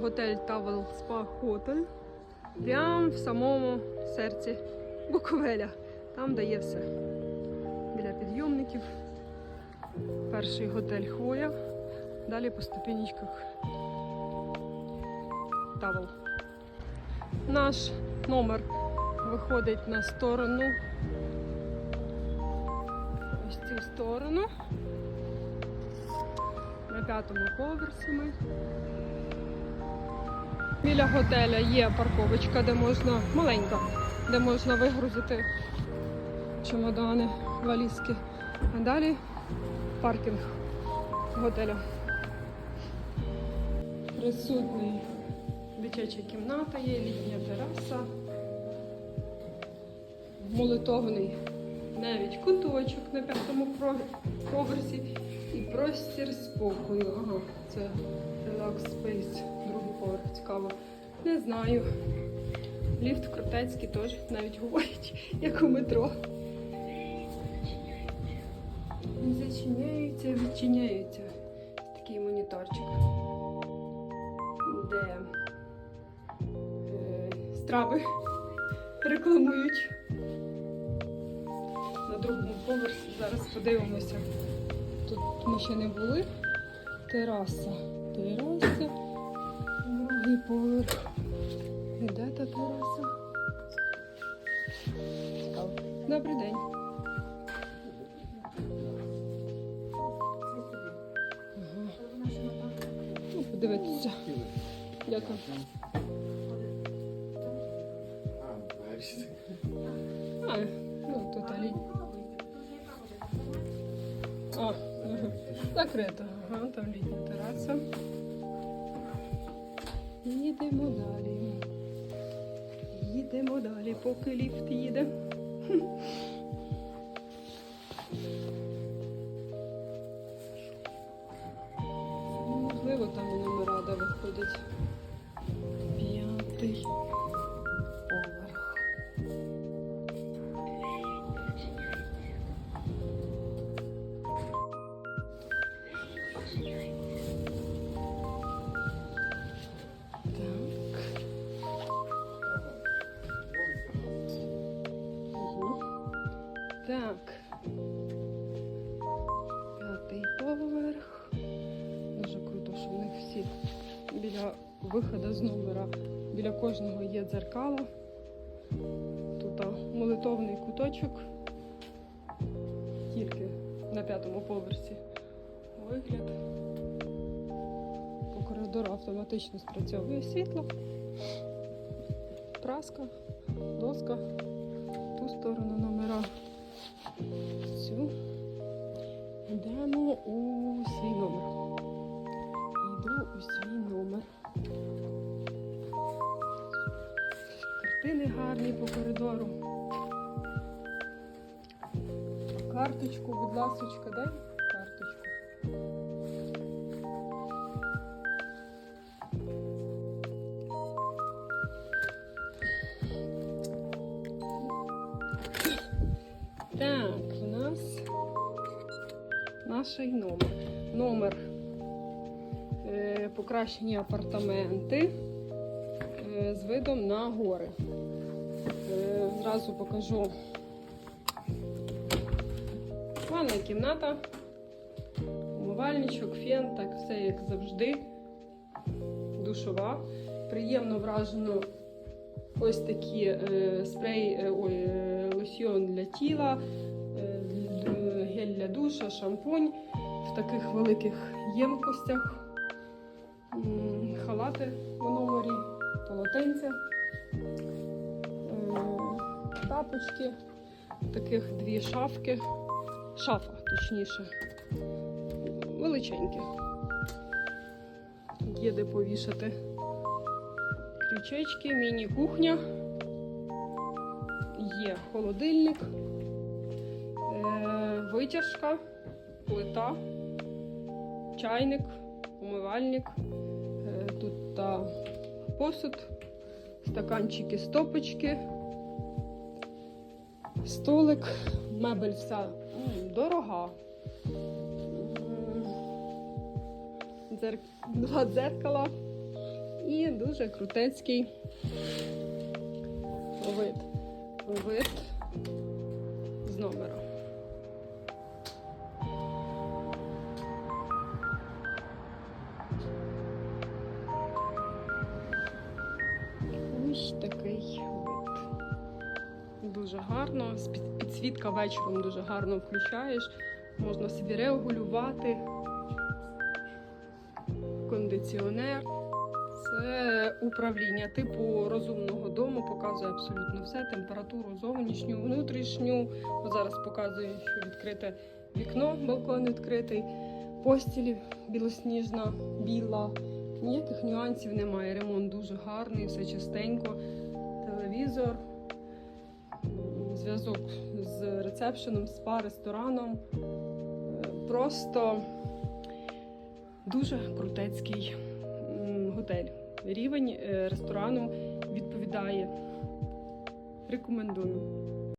готель Тавел Спа Хотель. Прямо в самому серці Буковеля. Там де є все. Біля підйомників. Перший готель Хвоя. Далі по ступенечках Тавел. Наш номер виходить на сторону. Ось цю сторону. На п'ятому поверсі ми. Біля готеля є парковочка, де можна маленька, де можна вигрузити чемодани, валізки. А далі паркінг готеля. Присутній дитяча кімната є, літня тераса, молитовний навіть куточок на п'ятому поверсі і простір спокою. Ага, це Relax другий поверх, цікаво. Не знаю. Ліфт крутецький теж навіть говорять, як у метро. Зачиняються, відчиняються. Такий моніторчик. Де е, страви рекламують. На другому поверсі зараз подивимося. Тут ми ще не були. Тераса. Тераса. Другий поверх. Де та тераса? Добрий день. Ну, подивитися. Дякую. А, ну тут алі. А, ага. Ага, там літня тераса. Їдемо далі. Їдемо далі, поки ліфт їде. Можливо, там номера, де виходять. П'ятий Так. П'ятий поверх. Дуже круто, що в них всі біля виходу з номера. Біля кожного є дзеркало. Тут молитовний куточок. Тільки на п'ятому поверсі вигляд. По коридору автоматично спрацьовує світло. Праска, доска, ту сторону номера. Цю. Йдемо у свій номер. Йду у свій номер. Картини гарні по коридору. Карточку, будь ласочка, дай Так, у нас наш номер. Номер е, покращені апартаменти е, з видом на гори. Е, зразу покажу. Ванна кімната, умивальничок, фен, так все як завжди. Душова. Приємно вражено ось такі е, спрей, е, ой, е, лосьйон для тіла, е, гель для душа, шампунь в таких великих ємкостях, халати у номері, полотенця, е, тапочки, таких дві шафки, шафа точніше, величенькі. Є де повішати крючечки, міні-кухня. Є холодильник, е, витяжка, плита, чайник, умивальник. Е, тут та посуд, стаканчики, стопочки, столик, мебель вся дорога. Два дзеркала і дуже крутецький вид. Вид з номера. Ось такий вид. Дуже гарно. Підсвітка вечором дуже гарно включаєш. Можна собі регулювати. Кондиціонер. Це управління типу розумного дому, показує абсолютно все, температуру зовнішню, внутрішню. Зараз показує, що відкрите вікно, балкон відкритий, постілі білосніжна, біла. Ніяких нюансів немає. Ремонт дуже гарний, все чистенько. Телевізор, зв'язок з рецепшеном, спа, рестораном. Е, Просто дуже крутецький готель. Рівень е, ресторану відповідає. Рекомендую.